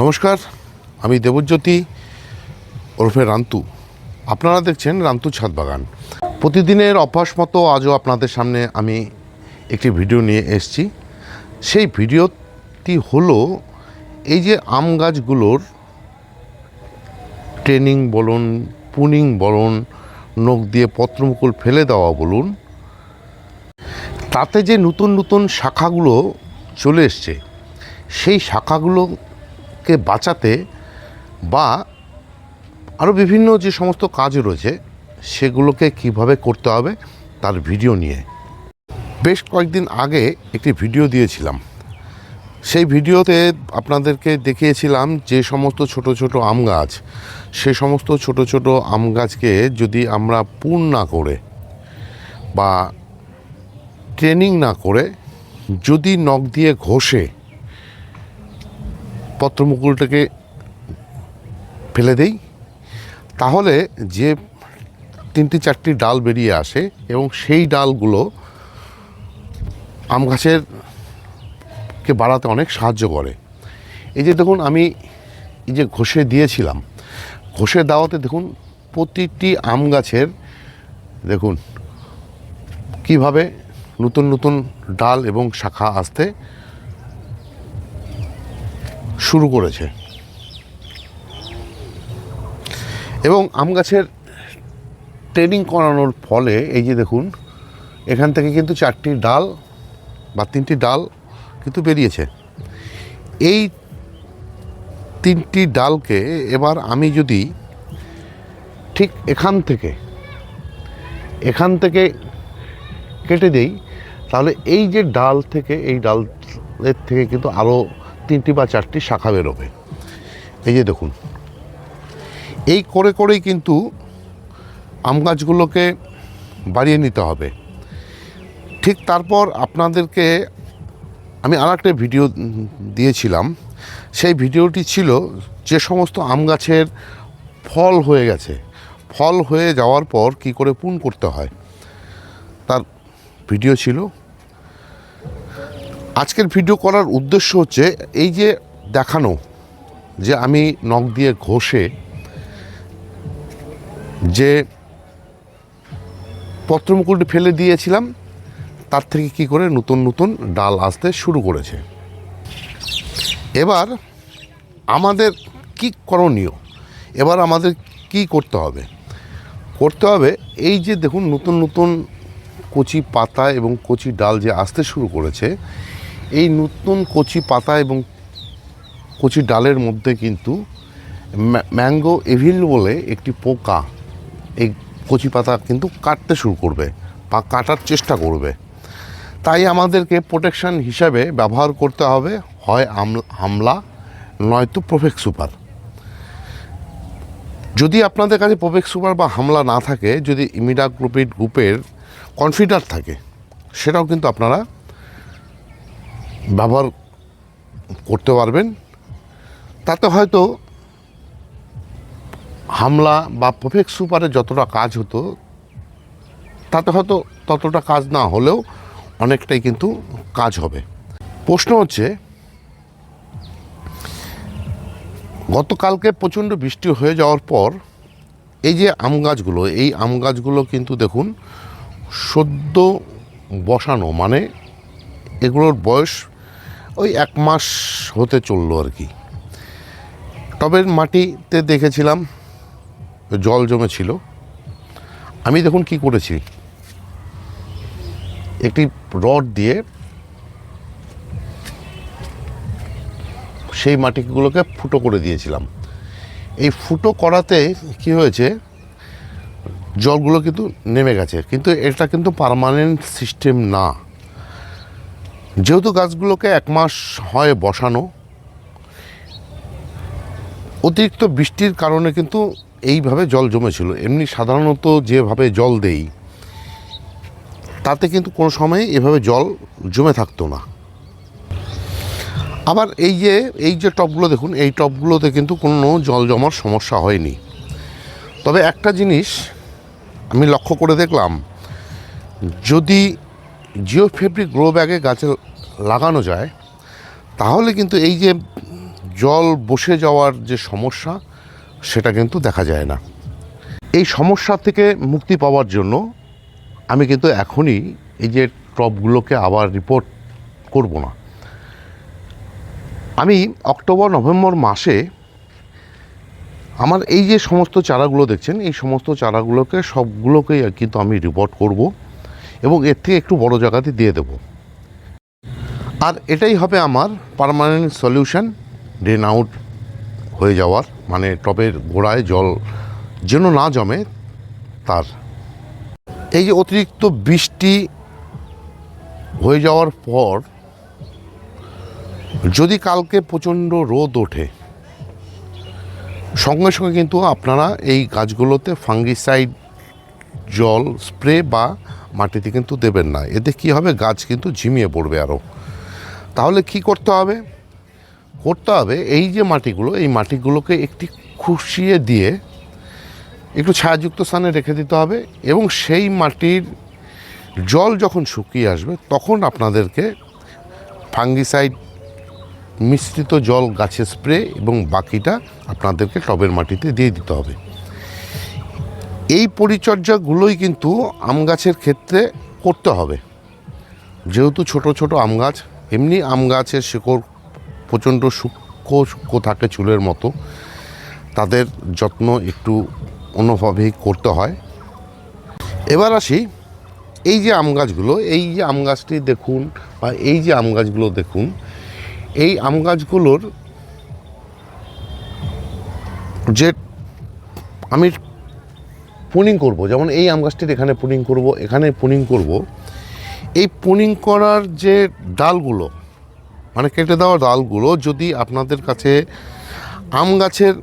নমস্কার, আমি দেবজ্যোতি ওরফে রান্তু। আপনারা দেখছেন রান্তু ছাদ বাগান। প্রতিদিনের অভ্যাস মতো আজও আপনাদের সামনে আমি একটি ভিডিও নিয়ে এসেছি। সেই ভিডিওটি হলো এই যে আম গাছগুলোর ট্রেনিং বলুন, পুনিং বলুন, নখ দিয়ে পত্রমুকুল ফেলে দেওয়া বলুন, তাতে যে নতুন নতুন শাখাগুলো চলে এসছে, সেই শাখাগুলোকে বাঁচাতে বা আরও বিভিন্ন যে সমস্ত কাজ রয়েছে, সেগুলোকে কীভাবে করতে হবে তার ভিডিও নিয়ে। বেশ কয়েকদিন আগে একটি ভিডিও দিয়েছিলাম। সেই ভিডিওতে আপনাদেরকে দেখিয়েছিলাম যে সমস্ত ছোট ছোট আম গাছ, সে সমস্ত ছোট ছোট আম গাছকে যদি আমরা পূর্ণ না করে বা ট্রেনিং না করে যদি নখ দিয়ে ঘষে পত্রমুকুলটাকে ফেলে দেই। তাহলে যে তিনটি চারটি ডাল বেরিয়ে আসে এবং সেই ডালগুলো আম গাছের কে বাড়াতে অনেক সাহায্য করে। এই যে দেখুন, আমি এই যে ঘষে দিয়েছিলাম, ঘষে দেওয়াতে দেখুন, প্রতিটি আম গাছের দেখুন, কীভাবে নতুন নতুন ডাল এবং শাখা আসতে শুরু করেছে। এবং আম গাছের ট্রেনিং করানোর ফলে, এই যে দেখুন, এখান থেকে কিন্তু চারটি ডাল বা তিনটি ডাল কিন্তু বেরিয়েছে। এই তিনটি ডালকে এবার আমি যদি ঠিক এখান থেকে এখান থেকে কেটে দেই, তাহলে এই যে ডাল থেকে, এই ডালের থেকে কিন্তু আরও তিনটি বা চারটি শাখা বেরোবে। এই যে দেখুন, এই করে করেই কিন্তু আম গাছগুলোকে বাড়িয়ে নিতে হবে। ঠিক তারপর আপনাদেরকে আমি আর একটা ভিডিও দিয়েছিলাম। সেই ভিডিওটি ছিল যে সমস্ত আম গাছের ফল হয়ে গেছে। ফল হয়ে যাওয়ার পর কি করে পুন করতে হয়? তার ভিডিও ছিল আজকের ভিডিও করার উদ্দেশ্য হচ্ছে এই যে দেখানো যে আমি নখ দিয়ে ঘষে যে পত্রমুকুলটি ফেলে দিয়েছিলাম, তার থেকে কি করে নতুন নতুন ডাল আসতে শুরু করেছে। এবার আমাদের কি করণীয়? এবার আমাদের কি করতে হবে? করতে হবে এই যে দেখুন নতুন নতুন কচি পাতা এবং কচি ডাল যে আসতে শুরু করেছে, এই নতুন কচি পাতা এবং কচি ডালের মধ্যে কিন্তু ম্যা- ম্যাঙ্গো এভিল বলে একটি পোকা এই কচি পাতা কিন্তু কাটতে শুরু করবে বা কাটার চেষ্টা করবে। তাই আমাদেরকে প্রোটেকশান হিসাবে ব্যবহার করতে হবে, হয় হামলা, নয়তো প্রোফেক্স সুপার। যদি আপনাদের কাছে প্রোফেক্স সুপার বা হামলা না থাকে, যদি ইমিডাক্লোপিড গ্রুপের কনফিডার থাকে, সেটাও কিন্তু আপনারা ব্যবহার করতে পারবেন। তাতে হয়তো হামলা বা প্রফেক্ট সুপারে যতটা কাজ হতো, তাতে হয়তো ততটা কাজ না হলেও অনেকটাই কিন্তু কাজ হবে। প্রশ্ন হচ্ছে, গতকালকে প্রচণ্ড বৃষ্টি হয়ে যাওয়ার পর এই যে আম গাছগুলো, এই আম গাছগুলো কিন্তু দেখুন সদ্য বসানো মানে এগুলোর বয়স ওই এক মাস হতে চলল আর কি। টবের মাটিতে দেখেছিলাম, জল জমেছিল। আমি দেখুন কি করেছি। একটি রড দিয়ে সেই মাটিগুলোকে ফুটো করে দিয়েছিলাম। এই ফুটো করাতে কি হয়েছে জলগুলো কিন্তু নেমে গেছে। কিন্তু এটা কিন্তু পার্মানেন্ট সিস্টেম না। যেহেতু গাছগুলোকে এক মাস হয় বসানো, অতিরিক্ত বৃষ্টির কারণে কিন্তু এইভাবে জল জমেছিল। এমনি সাধারণত যেভাবে জল দেই, তাতে কিন্তু কোনো সময় এভাবে জল জমে থাকতো না। আবার এই যে এই যে টবগুলো দেখুন, এই টবগুলোতে কিন্তু কোনো জল জমার সমস্যা হয়নি। তবে একটা জিনিস আমি লক্ষ্য করে দেখলাম, যদি জিও ফেব্রিক গ্রো ব্যাগে গাছে লাগানো যায়, তাহলে কিন্তু এই যে জল বসে যাওয়ার যে সমস্যা, সেটা কিন্তু দেখা যায় না। এই সমস্যা থেকে মুক্তি পাওয়ার জন্য আমি কিন্তু এখনই এই যে টবগুলোকে আবার রিপোর্ট করব না। আমি অক্টোবর, নভেম্বর মাসে আমার এই যে সমস্ত চারাগুলো দেখছেন, এই সমস্ত চারাগুলোকে সবগুলোকেই কিন্তু আমি রিপোর্ট করব এবং এর থেকে একটু বড় জায়গাতে দিয়ে দেব। আর এটাই হবে আমার পার্মানেন্ট সলিউশন ড্রেন আউট হয়ে যাওয়ার মানে টবের গোড়ায় জল যেন না জমে তার। এই যে অতিরিক্ত বৃষ্টি হয়ে যাওয়ার পর যদি কালকে প্রচণ্ড রোদ ওঠে সঙ্গে সঙ্গে কিন্তু আপনারা এই গাছগুলোতে ফাঙ্গিসাইড জল স্প্রে বা মাটিতে কিন্তু দেবেন না। এতে কি হবে? গাছ কিন্তু ঝিমিয়ে পড়বে আরও তাহলে কি করতে হবে? করতে হবে এই যে মাটিগুলো, এই মাটিগুলোকে একটি খুশিয়ে দিয়ে একটু ছায়াযুক্ত স্থানে রেখে দিতে হবে এবং সেই মাটির জল যখন শুকিয়ে আসবে, তখন আপনাদেরকে ফাঙ্গিসাইড মিশ্রিত জল গাছে স্প্রে এবং বাকিটা আপনাদেরকে টবের মাটিতে দিয়ে দিতে হবে। এই পরিচর্যাগুলোই কিন্তু আম গাছের ক্ষেত্রে করতে হবে। যেহেতু ছোট ছোট আম গাছ, এমনি আম গাছের শিকড় প্রচণ্ড সূক্ষ্ম সূক্ষ্ম থাকে চুলের মতো, তাদের যত্ন একটু অন্যভাবেই করতে হয়। এবার আসি, এই যে আম গাছগুলো, এই যে আম গাছটি দেখুন বা এই যে আম গাছগুলো দেখুন এই আম গাছগুলোর যে আমি পুনিং করব, যেমন এই আম গাছটির এখানে পুনিং করব, এখানে পুনিং করব, এই পুনিং করার যে ডালগুলো মানে কেটে দেওয়া ডালগুলো, যদি আপনাদের কাছে আম গাছের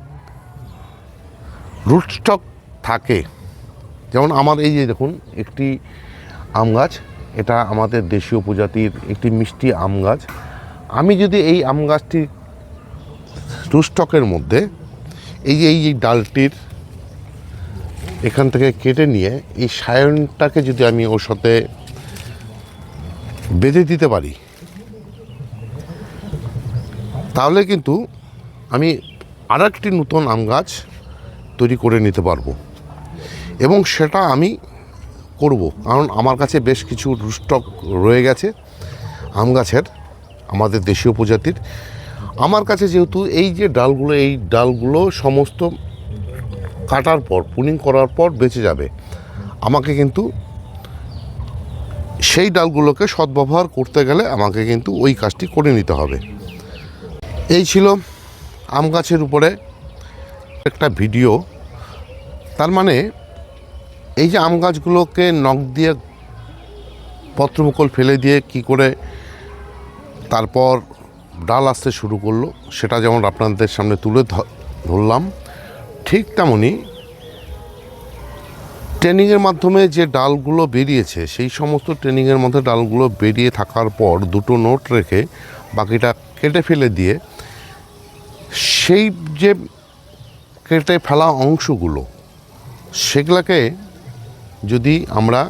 রুটস্টক থাকে, যেমন আমার এই যে দেখুন, একটি আম গাছ, এটা আমাদের দেশীয় প্রজাতির একটি মিষ্টি আম গাছ। আমি যদি এই আম গাছটি রুস্টকের মধ্যে এই যে এই যে ডালটির এখান থেকে কেটে নিয়ে এই সায়নটাকে যদি আমি ওর সাথে বেঁধে দিতে পারি, তাহলে কিন্তু আমি আর একটি নতুন আম গাছ তৈরি করে নিতে পারব। এবং সেটা আমি করব। কারণ আমার কাছে বেশ কিছু রুস্টক রয়ে গেছে আম গাছের। আমাদের দেশীয় প্রজাতির। আমার কাছে যেহেতু এই যে ডালগুলো, এই ডালগুলো সমস্ত কাটার পর, পুনিং করার পর বেঁচে যাবে। আমাকে কিন্তু সেই ডালগুলোকে সদ্ব্যবহার করতে গেলে আমাকে কিন্তু ওই কাজটি করে নিতে হবে। এই ছিল আম গাছের উপরে একটা ভিডিও। তার মানে এই যে আম গাছগুলোকে নখ দিয়ে পত্রমুকল ফেলে দিয়ে কি করে তারপর ডাল আসতে শুরু করল। সেটা যেমন আপনাদের সামনে তুলে ধরলাম, ঠিক তেমনই ট্রেনিংয়ের মাধ্যমে যে ডালগুলো বেরিয়েছে, সেই সমস্ত ট্রেনিংয়ের মধ্যে ডালগুলো বেরিয়ে থাকার পর দুটো নোট রেখে বাকিটা কেটে ফেলে দিয়ে সেই যে কেটে ফেলা অংশগুলো, সেগুলোকে যদি আমরা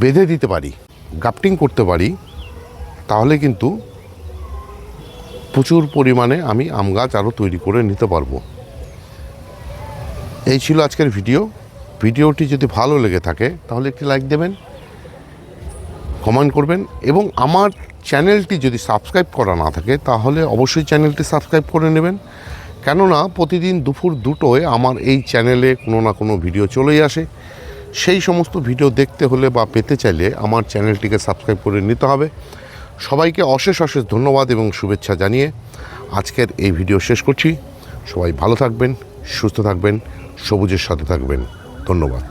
বেঁধে দিতে পারি গাফটিং করতে পারি তাহলে কিন্তু প্রচুর পরিমাণে আমি আম গাছ আরও তৈরি করে নিতে পারব। এই ছিল আজকের ভিডিও। ভিডিওটি যদি ভালো লেগে থাকে, তাহলে একটি লাইক দেবেন, কমেন্ট করবেন এবং আমার চ্যানেলটি যদি সাবস্ক্রাইব করা না থাকে, তাহলে অবশ্যই চ্যানেলটি সাবস্ক্রাইব করে নেবেন। কেননা প্রতিদিন দুপুর দুটোয় আমার এই চ্যানেলে কোনো না কোনো ভিডিও চলেই আসে। সেই সমস্ত ভিডিও দেখতে হলে বা পেতে চাইলে আমার চ্যানেলটিকে সাবস্ক্রাইব করে নিতে হবে। সবাইকে অশেষ অশেষ ধন্যবাদ এবং শুভেচ্ছা জানিয়ে আজকের এই ভিডিও শেষ করছি। সবাই ভালো থাকবেন, সুস্থ থাকবেন, সবুজের সাথে থাকবেন। ধন্যবাদ।